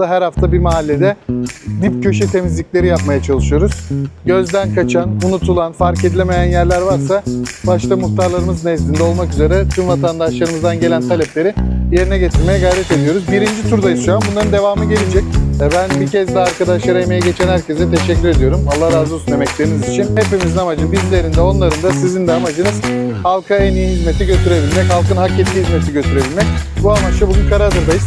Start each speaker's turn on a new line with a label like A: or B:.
A: Her hafta bir mahallede dip köşe temizlikleri yapmaya çalışıyoruz. Gözden kaçan, unutulan, fark edilemeyen yerler varsa başta muhtarlarımız nezdinde olmak üzere tüm vatandaşlarımızdan gelen talepleri yerine getirmeye gayret ediyoruz. Birinci turdayız şu an. Bunların devamı gelecek. E, Ben bir kez daha arkadaşlara emeği geçen herkese teşekkür ediyorum. Allah razı olsun emekleriniz için. Hepimizin amacı bizlerin de onların da sizin de amacınız halka en iyi hizmeti götürebilmek, halkın hak ettiği hizmeti götürebilmek. Bu amaçla bugün Karadır'dayız.